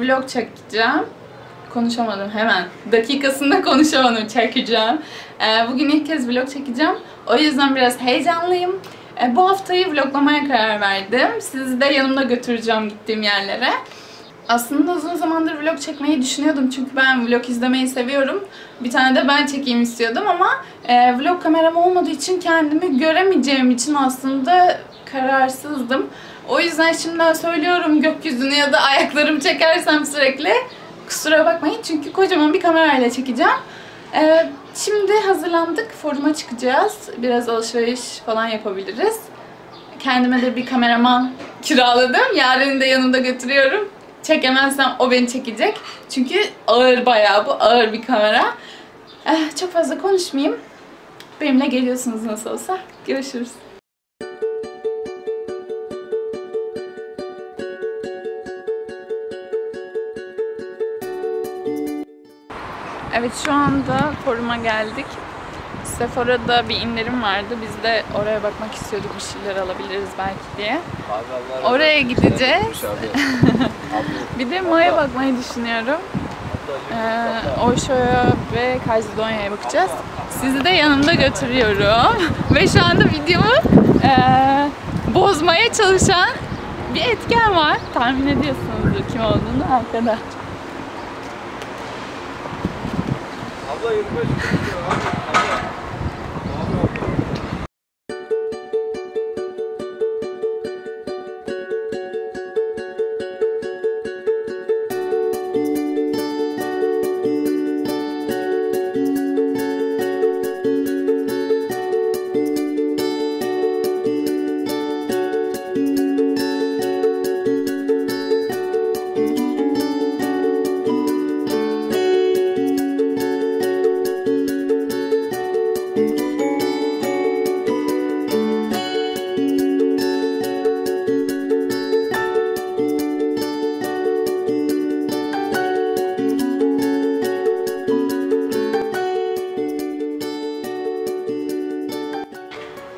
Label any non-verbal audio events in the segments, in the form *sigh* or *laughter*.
vlog çekeceğim. Konuşamadım hemen. Dakikasında *laughs* konuşamadım çekeceğim. Ee, bugün ilk kez vlog çekeceğim. O yüzden biraz heyecanlıyım. Ee, bu haftayı vloglamaya karar verdim. Sizi de yanımda götüreceğim gittiğim yerlere. Aslında uzun zamandır vlog çekmeyi düşünüyordum çünkü ben vlog izlemeyi seviyorum. Bir tane de ben çekeyim istiyordum ama e, vlog kameram olmadığı için kendimi göremeyeceğim için aslında kararsızdım. O yüzden şimdiden söylüyorum gökyüzünü ya da ayaklarımı çekersem sürekli kusura bakmayın çünkü kocaman bir kamerayla çekeceğim. E, şimdi hazırlandık, foruma çıkacağız. Biraz alışveriş falan yapabiliriz. Kendime de bir kameraman kiraladım. Yarın da yanımda götürüyorum. Çekemezsem o beni çekecek. Çünkü ağır bayağı bu. Ağır bir kamera. Eh, çok fazla konuşmayayım. Benimle geliyorsunuz nasıl olsa. Görüşürüz. Evet şu anda foruma geldik. Sephora'da bir indirim vardı. Biz de oraya bakmak istiyorduk bir şeyler alabiliriz belki diye. Abi Oraya gideceğiz. *laughs* Bir de Mo'ya bakmayı düşünüyorum. Ee, Oysho'ya ve Kaizidonya'ya bakacağız. Sizi de yanımda götürüyorum. *laughs* ve şu anda videomu ee, bozmaya çalışan bir etken var. Tahmin ediyorsunuzdur kim olduğunu arkada. Abla 25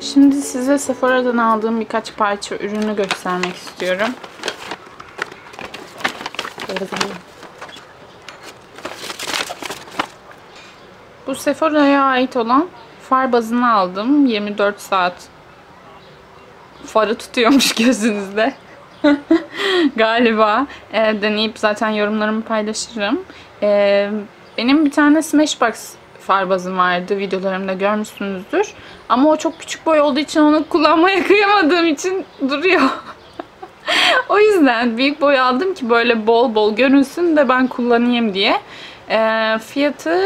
Şimdi size Sephora'dan aldığım birkaç parça ürünü göstermek istiyorum. Bu Sephora'ya ait olan far bazını aldım. 24 saat farı tutuyormuş *laughs* gözünüzde. *laughs* Galiba. E, deneyip zaten yorumlarımı paylaşırım. E, benim bir tane Smashbox far bazım vardı. Videolarımda görmüşsünüzdür. Ama o çok küçük boy olduğu için onu kullanmaya *laughs* kıyamadığım için duruyor. *laughs* o yüzden büyük boy aldım ki böyle bol bol görünsün de ben kullanayım diye. E, fiyatı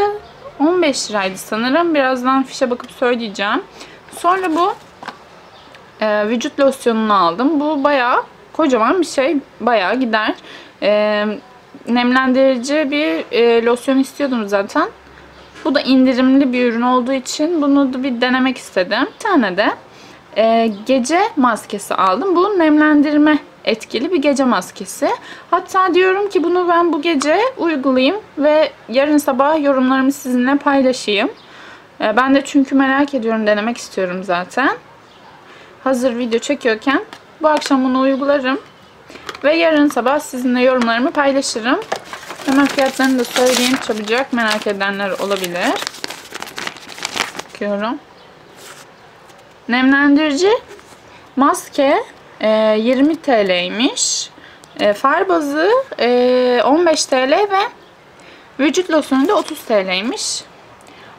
15 liraydı sanırım. Birazdan fişe bakıp söyleyeceğim. Sonra bu e, vücut losyonunu aldım. Bu bayağı kocaman bir şey. Bayağı gider. E, nemlendirici bir e, losyon istiyordum zaten. Bu da indirimli bir ürün olduğu için bunu da bir denemek istedim. Bir tane de e, gece maskesi aldım. Bu nemlendirme etkili bir gece maskesi. Hatta diyorum ki bunu ben bu gece uygulayayım ve yarın sabah yorumlarımı sizinle paylaşayım. E, ben de çünkü merak ediyorum, denemek istiyorum zaten. Hazır video çekiyorken bu akşam bunu uygularım. Ve yarın sabah sizinle yorumlarımı paylaşırım. Hemen fiyatlarını da söyleyeyim çabucak merak edenler olabilir. Bakıyorum. Nemlendirici maske e, 20 TL'ymiş. E, far bazı e, 15 TL ve vücut losyonu da 30 TL'ymiş.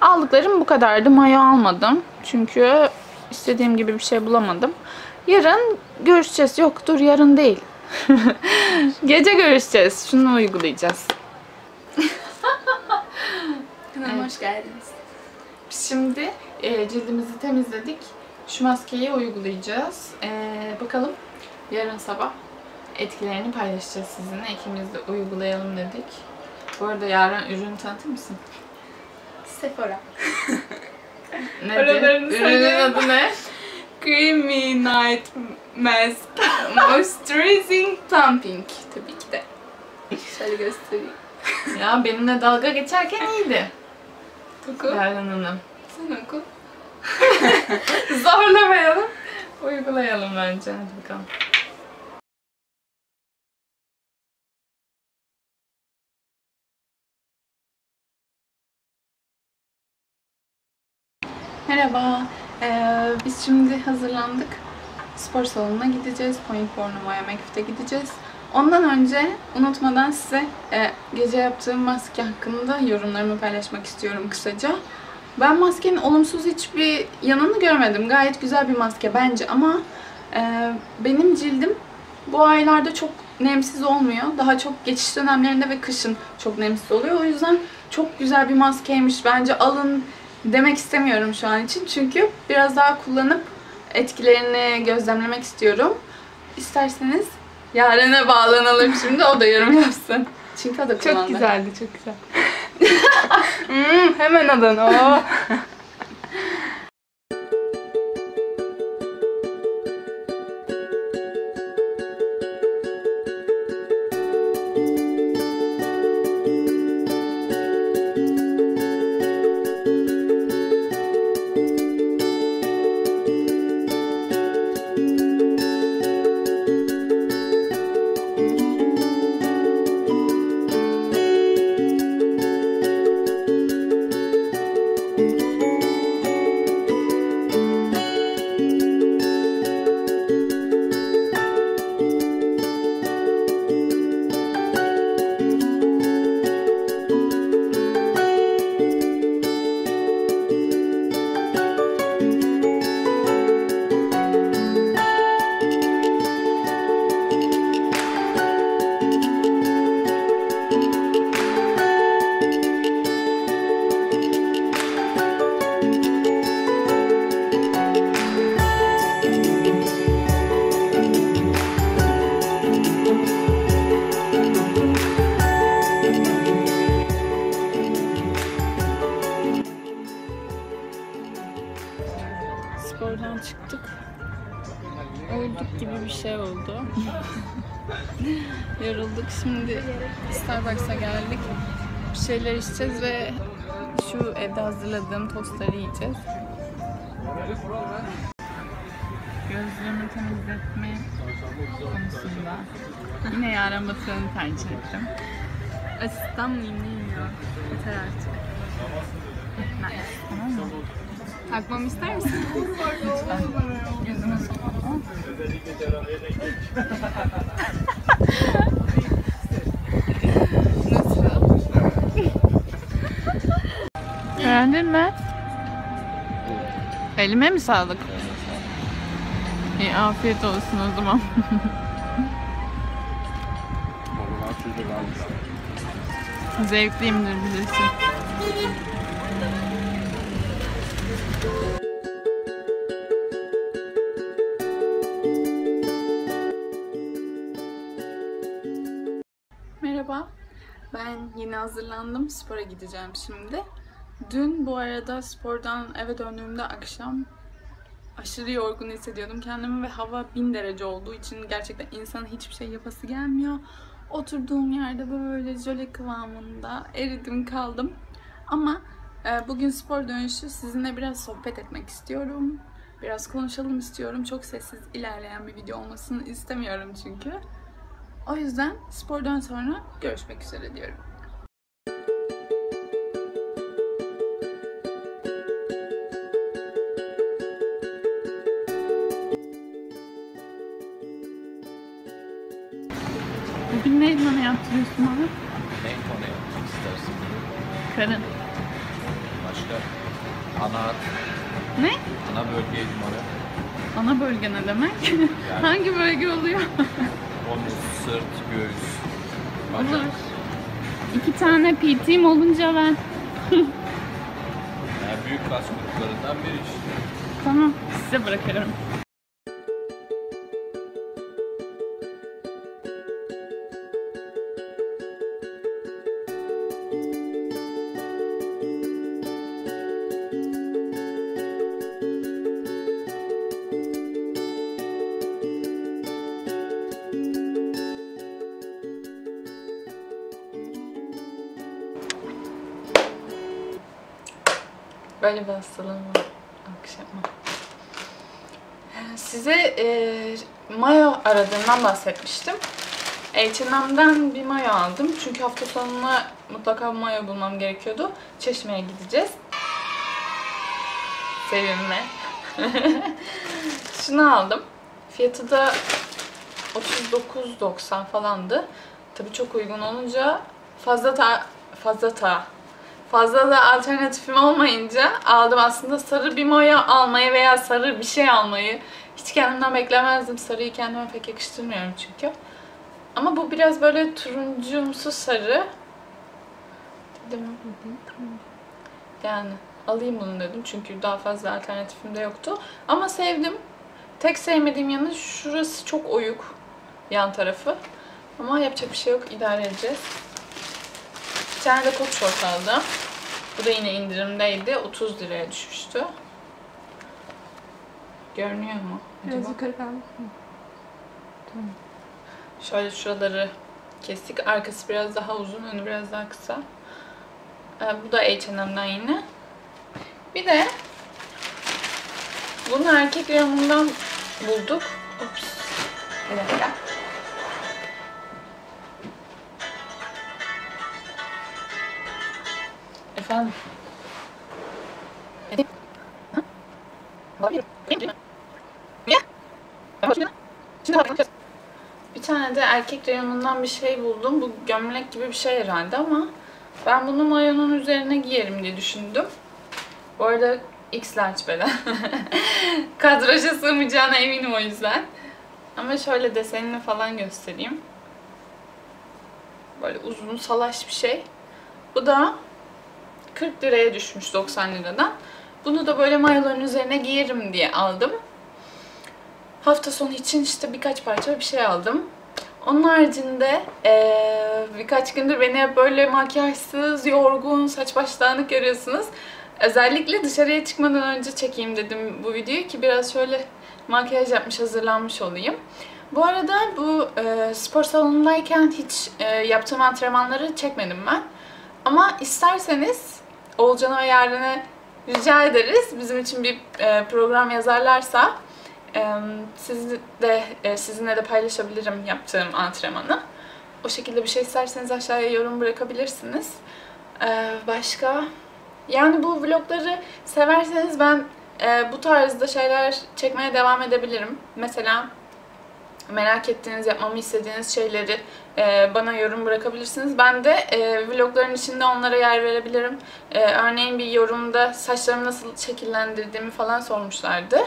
Aldıklarım bu kadardı. Mayo almadım. Çünkü istediğim gibi bir şey bulamadım. Yarın görüşeceğiz. Yok dur yarın değil. *laughs* Gece görüşeceğiz. Şunu uygulayacağız. *laughs* Kanalıma hoş geldiniz. Biz şimdi e, cildimizi temizledik. Şu maskeyi uygulayacağız. E, bakalım yarın sabah etkilerini paylaşacağız sizinle. İkimiz de uygulayalım dedik. Bu arada yarın ürünü tanıtır mısın? Sephora. *laughs* Nedir? Ürünün adı ne? Creamy Night Mask. Moisturizing Plumping. Tabii ki de. Şöyle göstereyim ya benimle dalga geçerken iyiydi. Oku. Derden Hanım. Sen oku. *laughs* Zorlamayalım. Uygulayalım bence. Hadi bakalım. Merhaba. Ee, biz şimdi hazırlandık. Spor salonuna gideceğiz. Point Bornova'ya Mekif'te gideceğiz. Ondan önce unutmadan size e, gece yaptığım maske hakkında yorumlarımı paylaşmak istiyorum kısaca. Ben maskenin olumsuz hiçbir yanını görmedim. Gayet güzel bir maske bence ama e, benim cildim bu aylarda çok nemsiz olmuyor. Daha çok geçiş dönemlerinde ve kışın çok nemsiz oluyor. O yüzden çok güzel bir maskeymiş. Bence alın demek istemiyorum şu an için. Çünkü biraz daha kullanıp etkilerini gözlemlemek istiyorum. İsterseniz Yaren'e bağlanalım şimdi. O da yorum yapsın. Çünkü o da kullandı. Çok güzeldi, çok güzel. *laughs* hmm, hemen alın. Oo. *laughs* Spordan çıktık. Uyuduk gibi bir şey oldu. *laughs* Yorulduk. Şimdi Starbucks'a geldik. Bir şeyler içeceğiz ve şu evde hazırladığım tostları yiyeceğiz. Gözlüğümü temizletme konusunda yine Yaren Batıran'ı tercih ettim. Asistan mıyım bilmiyorum. Yeter artık. Nice. Tamam mı? Takmamı ister misin? Beğendin mi? Elime mi sağlık? İyi afiyet olsun o zaman. *laughs* Zevkliyimdir bilirsin. Hazırlandım. Spora gideceğim şimdi. Dün bu arada spordan eve döndüğümde akşam aşırı yorgun hissediyordum kendimi ve hava bin derece olduğu için gerçekten insanın hiçbir şey yapası gelmiyor. Oturduğum yerde böyle jöle kıvamında eridim kaldım. Ama e, bugün spor dönüşü sizinle biraz sohbet etmek istiyorum. Biraz konuşalım istiyorum. Çok sessiz ilerleyen bir video olmasını istemiyorum çünkü. O yüzden spordan sonra görüşmek üzere diyorum. Karın. Başka? Ana Ne? ana bölge idmanı. Ana bölge ne demek? *laughs* Hangi bölge oluyor? Omuz, sırt, göğüs. Olur. Bacak. İki tane PT'm olunca ben. *laughs* Yani büyük kas gruplarından biri işte. Tamam, size bırakırım. Böyle bir hastalığım var. Akşam. Size e, mayo aradığımdan bahsetmiştim. H&M'den bir mayo aldım. Çünkü hafta sonuna mutlaka mayo bulmam gerekiyordu. Çeşme'ye gideceğiz. Sevimli. *laughs* Şunu aldım. Fiyatı da 39.90 falandı. Tabii çok uygun olunca fazla ta fazla ta fazla da alternatifim olmayınca aldım aslında sarı bir moya almayı veya sarı bir şey almayı hiç kendimden beklemezdim. Sarıyı kendime pek yakıştırmıyorum çünkü. Ama bu biraz böyle turuncumsu sarı. Dedim. Yani alayım bunu dedim çünkü daha fazla alternatifim de yoktu. Ama sevdim. Tek sevmediğim yanı şurası çok oyuk. Yan tarafı. Ama yapacak bir şey yok. idare edeceğiz. Bir tane de kot şort aldım. Bu da yine indirimdeydi. 30 liraya düşmüştü. Görünüyor mu? Biraz acaba? yukarı kaldı. Şöyle şuraları kestik. Arkası biraz daha uzun, önü biraz daha kısa. Ee, bu da H&M'den yine. Bir de bunu erkek reyonundan bulduk. Ups. Bir dakika. Bakacağız. Bir tane de erkek reyonundan bir şey buldum. Bu gömlek gibi bir şey herhalde ama ben bunu mayonun üzerine giyerim diye düşündüm. Bu arada X large beden. *laughs* Kadraja sığmayacağına eminim o yüzden. Ama şöyle desenini falan göstereyim. Böyle uzun salaş bir şey. Bu da 40 liraya düşmüş 90 liradan. Bunu da böyle mayoların üzerine giyerim diye aldım. Hafta sonu için işte birkaç parça bir şey aldım. Onun haricinde eee, birkaç gündür beni böyle makyajsız, yorgun, saç baş dağınık görüyorsunuz. Özellikle dışarıya çıkmadan önce çekeyim dedim bu videoyu ki biraz şöyle makyaj yapmış, hazırlanmış olayım. Bu arada bu e, spor salonundayken hiç e, yaptığım antrenmanları çekmedim ben. Ama isterseniz Olcan'a ve rica ederiz. Bizim için bir e, program yazarlarsa e, siz de, e, sizinle de paylaşabilirim yaptığım antrenmanı. O şekilde bir şey isterseniz aşağıya yorum bırakabilirsiniz. Başka? Yani bu vlogları severseniz ben bu tarzda şeyler çekmeye devam edebilirim. Mesela merak ettiğiniz, yapmamı istediğiniz şeyleri e, bana yorum bırakabilirsiniz. Ben de e, vlogların içinde onlara yer verebilirim. E, örneğin bir yorumda saçlarımı nasıl şekillendirdiğimi falan sormuşlardı.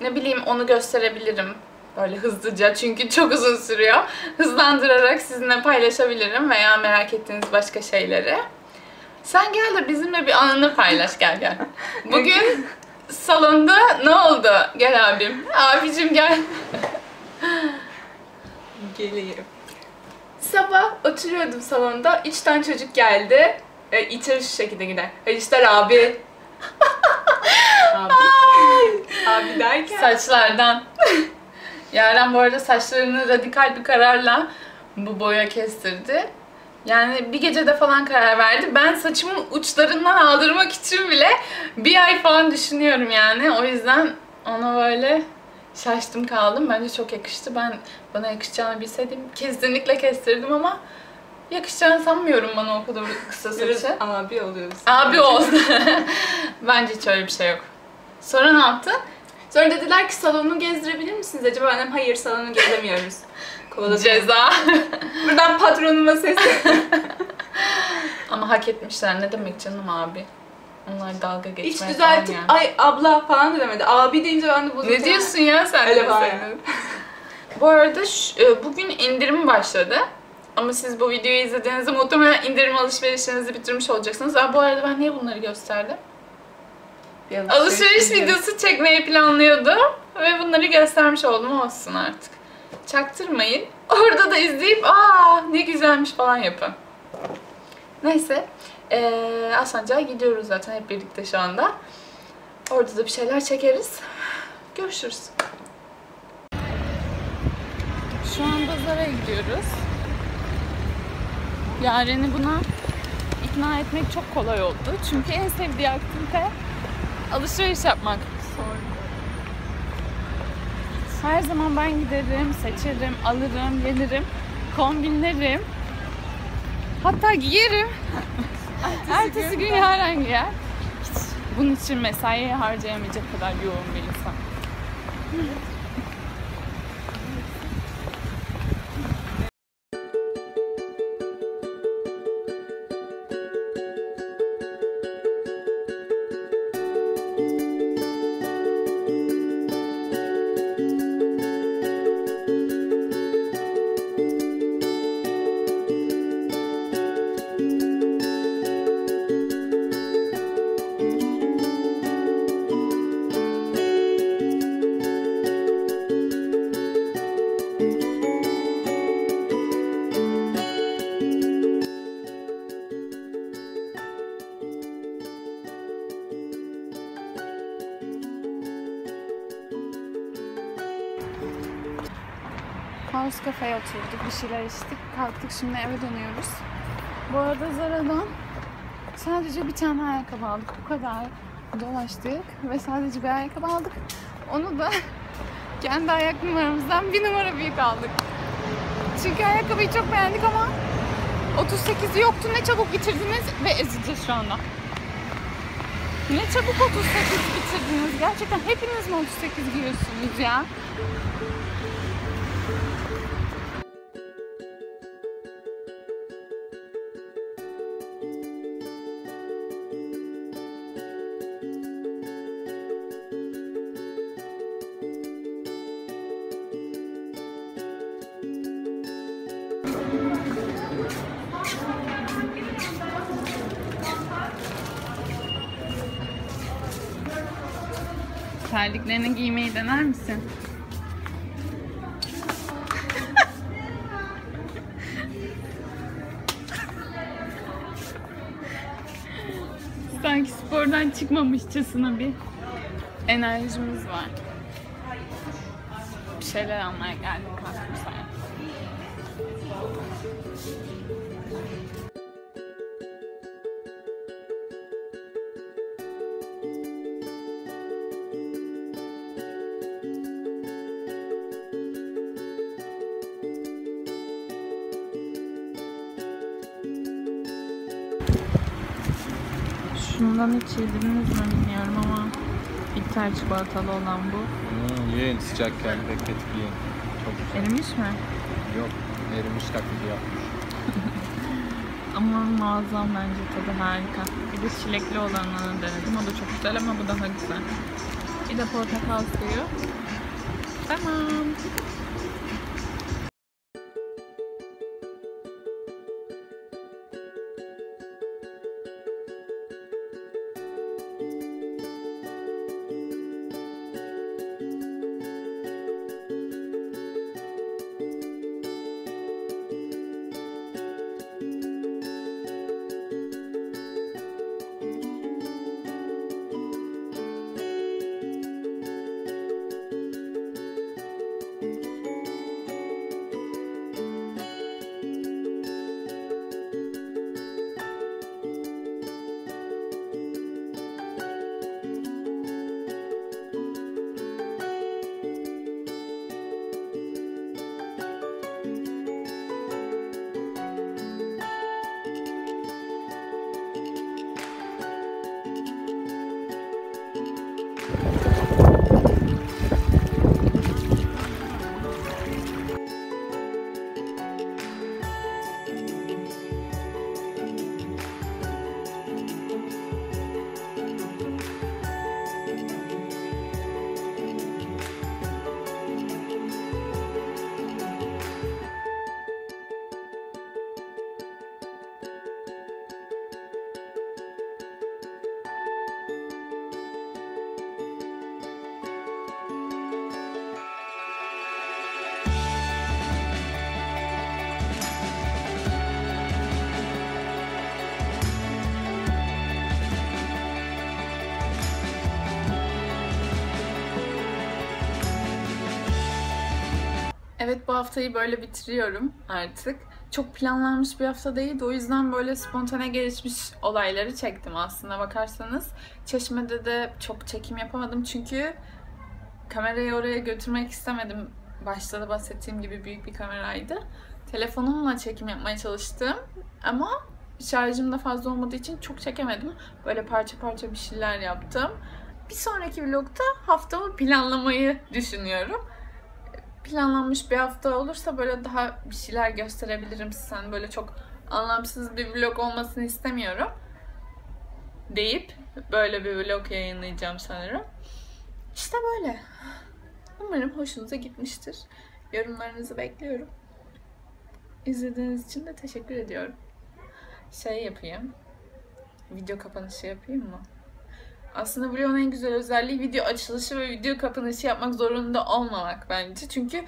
Ne bileyim onu gösterebilirim böyle hızlıca çünkü *laughs* çok uzun sürüyor. Hızlandırarak sizinle paylaşabilirim veya merak ettiğiniz başka şeyleri. Sen gel de bizimle bir anını paylaş gel gel. *laughs* Bugün salonda ne oldu? Gel abim. Abicim gel. *laughs* Geleyim. Sabah oturuyordum salonda. Üç tane çocuk geldi. E, içeri şu şekilde gider. Ejder abi. *laughs* Abi. Abi derken. Saçlardan. *laughs* Yaren bu arada saçlarını radikal bir kararla bu boya kestirdi. Yani bir gecede falan karar verdi. Ben saçımın uçlarından aldırmak için bile bir ay falan düşünüyorum yani. O yüzden ona böyle şaştım kaldım. Bence çok yakıştı. Ben bana yakışacağını bilseydim kesinlikle kestirdim ama yakışacağını sanmıyorum bana o kadar kısa Biraz saçı. abi oluyoruz. Abi oldu. *laughs* Bence hiç öyle bir şey yok. Sonra ne yaptın? Sonra dediler ki salonu gezdirebilir misiniz acaba? Dedim hayır salonu gezemiyoruz. Kovaladım. Ceza. *laughs* Buradan patronuma seslen. *laughs* Ama hak etmişler. Ne demek canım abi? Onlar dalga geçmeye Hiç düzeltip yani. ay abla falan da demedi. Abi deyince ben de bozuldu. Ne diyorsun ya sen? Öyle falan. *laughs* Bu arada şu- e, bugün indirim başladı. Ama siz bu videoyu izlediğinizde muhtemelen indirim alışverişlerinizi bitirmiş olacaksınız. Aa, bu arada ben niye bunları gösterdim? Bir Alışveriş videosu çekmeyi planlıyordum. Ve bunları göstermiş oldum olsun artık. Çaktırmayın. Orada da izleyip aa ne güzelmiş falan yapın. Neyse. Ee, Alsancak'a gidiyoruz zaten hep birlikte şu anda. Orada da bir şeyler çekeriz. Görüşürüz. Şu an Zara gidiyoruz. Yaren'i buna ikna etmek çok kolay oldu. Çünkü en sevdiği aktivite alışveriş yapmak. Her zaman ben giderim, seçerim, alırım, gelirim, kombinlerim. Hatta giyerim. Ertesi gün Yaren giyer. Hiç bunun için mesai harcayamayacak kadar yoğun bir insan. House Cafe'ye oturduk, bir şeyler içtik, kalktık şimdi eve dönüyoruz. Bu arada Zara'dan sadece bir tane ayakkabı aldık, bu kadar dolaştık ve sadece bir ayakkabı aldık. Onu da *laughs* kendi ayak numaramızdan bir numara büyük aldık. Çünkü ayakkabıyı çok beğendik ama 38'i yoktu. Ne çabuk bitirdiniz ve ezeceğiz şu anda. Ne çabuk 38 bitirdiniz. Gerçekten hepiniz mi 38 giyiyorsunuz ya? Terliklerini giymeyi dener misin? *laughs* Sanki spordan çıkmamışçasına bir enerjimiz var. Bir şeyler almaya geldik aslında. Şundan hiç yediniz mi bilmiyorum ama bitter çikolatalı olan bu. Hmm, yiyin sıcakken bekletip yiyin. Çok güzel. Erimiş mi? Yok erimiş taklidi yapmış. *laughs* Ama muazzam bence tadı harika. Bir de çilekli olanını denedim. O da çok güzel ama bu daha güzel. Bir de portakal suyu. Tamam. Evet bu haftayı böyle bitiriyorum artık. Çok planlanmış bir hafta değildi. O yüzden böyle spontane gelişmiş olayları çektim aslında bakarsanız. Çeşme'de de çok çekim yapamadım çünkü kamerayı oraya götürmek istemedim. Başta da bahsettiğim gibi büyük bir kameraydı. Telefonumla çekim yapmaya çalıştım ama şarjım da fazla olmadığı için çok çekemedim. Böyle parça parça bir şeyler yaptım. Bir sonraki vlogda haftamı planlamayı düşünüyorum. Planlanmış bir hafta olursa böyle daha bir şeyler gösterebilirim size. Böyle çok anlamsız bir vlog olmasını istemiyorum. Deyip böyle bir vlog yayınlayacağım sanırım. İşte böyle. Umarım hoşunuza gitmiştir. Yorumlarınızı bekliyorum. İzlediğiniz için de teşekkür ediyorum. Şey yapayım. Video kapanışı yapayım mı? Aslında vlogun en güzel özelliği video açılışı ve video kapanışı yapmak zorunda olmamak bence. Çünkü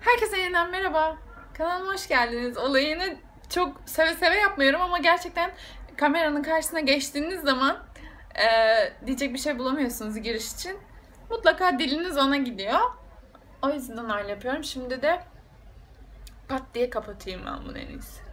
herkese yeniden merhaba. Kanalıma hoş geldiniz. Olayını çok seve seve yapmıyorum ama gerçekten kameranın karşısına geçtiğiniz zaman eee, diyecek bir şey bulamıyorsunuz giriş için. Mutlaka diliniz ona gidiyor. O yüzden öyle yapıyorum. Şimdi de pat diye kapatayım ben bunu en iyisi.